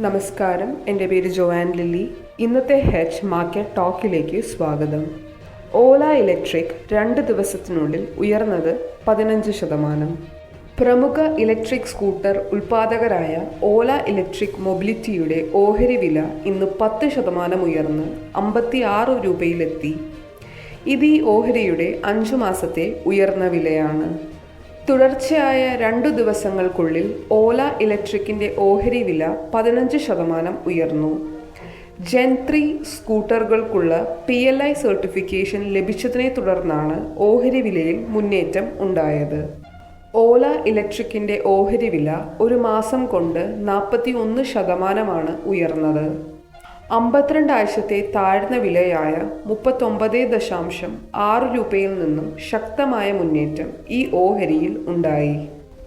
നമസ്കാരം. എന്റെ പേര് ജോആൻ ലില്ലി. ഇന്നത്തെ ഹെച്ച് മാർക്കറ്റ് ടോക്കിലേക്ക് സ്വാഗതം. ഓല ഇലക്ട്രിക് രണ്ട് ദിവസത്തിനുള്ളിൽ ഉയർന്നത് പതിനഞ്ച് ശതമാനം. പ്രമുഖ ഇലക്ട്രിക് സ്കൂട്ടർ ഉൽപ്പാദകരായ ഓല ഇലക്ട്രിക് മൊബിലിറ്റിയുടെ ഓഹരി വില ഇന്ന് പത്ത് ശതമാനം ഉയർന്ന് അമ്പത്തി ആറ് രൂപയിലെത്തി. ഇത് ഈ ഓഹരിയുടെ അഞ്ചു മാസത്തെ ഉയർന്ന വിലയാണ്. തുടർച്ചയായ രണ്ടു ദിവസങ്ങൾക്കുള്ളിൽ ഓല ഇലക്ട്രിക്കിന്റെ ഓഹരി വില പതിനഞ്ച് ശതമാനം ഉയർന്നു. ജെൻത്രി സ്കൂട്ടറുകൾക്കുള്ള പി എൽ ഐ സർട്ടിഫിക്കേഷൻ ലഭിച്ചതിനെ തുടർന്നാണ് ഓഹരി വിലയിൽ മുന്നേറ്റം ഉണ്ടായത്. ഓല ഇലക്ട്രിക്കിന്റെ ഓഹരി വില ഒരു മാസം കൊണ്ട് നാൽപ്പത്തി ഒന്ന് ശതമാനമാണ് ഉയർന്നത്. അമ്പത്തിരണ്ട് ആഴ്ചത്തെ താഴ്ന്ന വിലയായ മുപ്പത്തൊമ്പത് ദശാംശം ആറ് രൂപയിൽ നിന്നും ശക്തമായ മുന്നേറ്റം ഈ ഓഹരിയിൽ ഉണ്ടായി.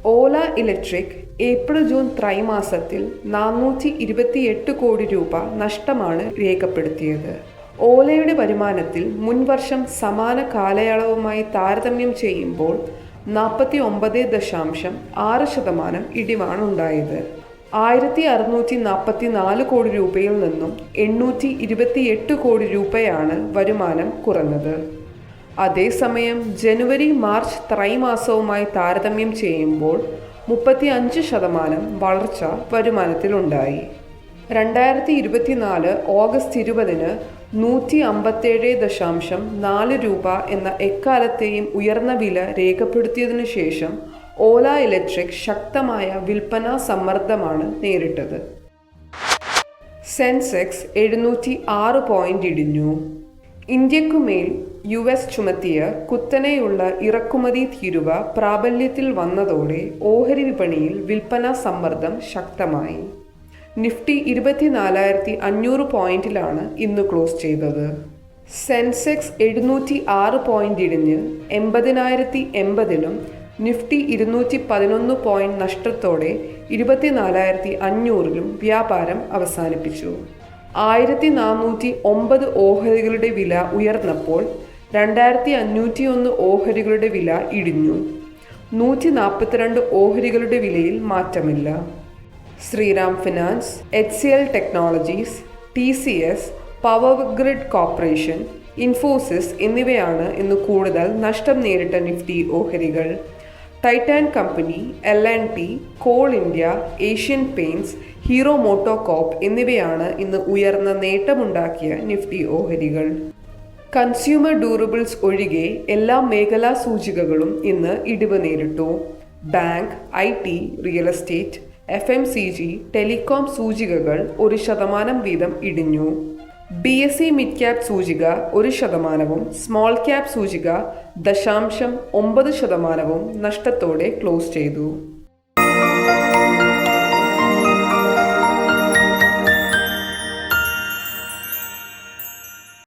ഓല ഇലക്ട്രിക് ഏപ്രിൽ ജൂൺ ത്രൈമാസത്തിൽ നാനൂറ്റി ഇരുപത്തിയെട്ട് കോടി രൂപ നഷ്ടമാണ് രേഖപ്പെടുത്തിയത്. ഓലയുടെ വരുമാനത്തിൽ മുൻവർഷം സമാന കാലയളവുമായി താരതമ്യം ചെയ്യുമ്പോൾ നാൽപ്പത്തി ഒമ്പത് ദശാംശം ആറ് ശതമാനം ഇടിവാണ് ഉണ്ടായത്. ആയിരത്തി അറുന്നൂറ്റി നാൽപ്പത്തി നാല് കോടി രൂപയിൽ നിന്നും എണ്ണൂറ്റി ഇരുപത്തിയെട്ട് കോടി രൂപയാണ് വരുമാനം കുറഞ്ഞത്. അതേസമയം ജനുവരി മാർച്ച് ത്രൈമാസവുമായി താരതമ്യം ചെയ്യുമ്പോൾ മുപ്പത്തി അഞ്ച് ശതമാനം വളർച്ച വരുമാനത്തിലുണ്ടായി. രണ്ടായിരത്തി ഇരുപത്തിനാല് ഓഗസ്റ്റ് ഇരുപതിന് നൂറ്റി അമ്പത്തേഴ് ദശാംശം നാല് രൂപ എന്ന എക്കാലത്തെയും ഉയർന്ന വില രേഖപ്പെടുത്തിയതിനു ശേഷം ഓല ഇലക്ട്രിക് ശക്തമായ വിൽപ്പനാ സമ്മർദ്ദമാണ് നേരിട്ടത്. സെൻസെക്സ് എഴുന്നൂറ്റി ആറ് പോയിന്റ് ഇടിഞ്ഞു. ഇന്ത്യക്കുമേൽ യു എസ് ചുമത്തിയ കുത്തനെയുള്ള ഇറക്കുമതി തീരുവ പ്രാബല്യത്തിൽ വന്നതോടെ ഓഹരി വിപണിയിൽ വിൽപ്പനാ സമ്മർദ്ദം ശക്തമായി. നിഫ്റ്റി ഇരുപത്തിനാലായിരത്തി അഞ്ഞൂറ് പോയിന്റിലാണ് ഇന്ന് ക്ലോസ് ചെയ്തത്. സെൻസെക്സ് എഴുന്നൂറ്റി ആറ് പോയിന്റ് ഇടിഞ്ഞ് എൺപതിനായിരത്തി എൺപതിലും നിഫ്റ്റി ഇരുന്നൂറ്റി പതിനൊന്ന് പോയിന്റ് നഷ്ടത്തോടെ ഇരുപത്തിനാലായിരത്തി അഞ്ഞൂറിലും വ്യാപാരം അവസാനിപ്പിച്ചു. ആയിരത്തി നാനൂറ്റി ഒമ്പത് ഓഹരികളുടെ വില ഉയർന്നപ്പോൾ രണ്ടായിരത്തി അഞ്ഞൂറ്റി ഒന്ന് ഓഹരികളുടെ വില ഇടിഞ്ഞു. നൂറ്റി നാൽപ്പത്തിരണ്ട് ഓഹരികളുടെ വിലയിൽ മാറ്റമില്ല. Shriram Finance H C L Technologies T C S Power Grid Corporation Infosys എന്നിവയാണ് ഇന്ന് കൂടുതൽ നഷ്ടം നേരിട്ട നിഫ്റ്റി ഓഹരികൾ. Titan company L and T Coal India Asian Paints Hero MotoCorp എന്നിവയാണ് ഇന്ന് ഉയർന്ന നേട്ടമുണ്ടാക്കിയ നിഫ്റ്റി ഓഹരികൾ. കൺസ്യൂമർ ഡ്യൂറബിൾസ് ഒഴികെ എല്ലാ മേഖലാ സൂചികകളും ഇന്ന് ഇടിവ് നേരിട്ടു. Bank I T real estate F M C G telecom സൂചികകൾ ഒരു ശതമാനം വീതം ഇടിഞ്ഞു. B S C mid cap സൂചിക ഒരു ശതമാനവും സ്മോൾ ക്യാപ് സൂചിക ദശാംശം ഒമ്പത് ശതമാനവും നഷ്ടത്തോടെ ക്ലോസ് ചെയ്തു.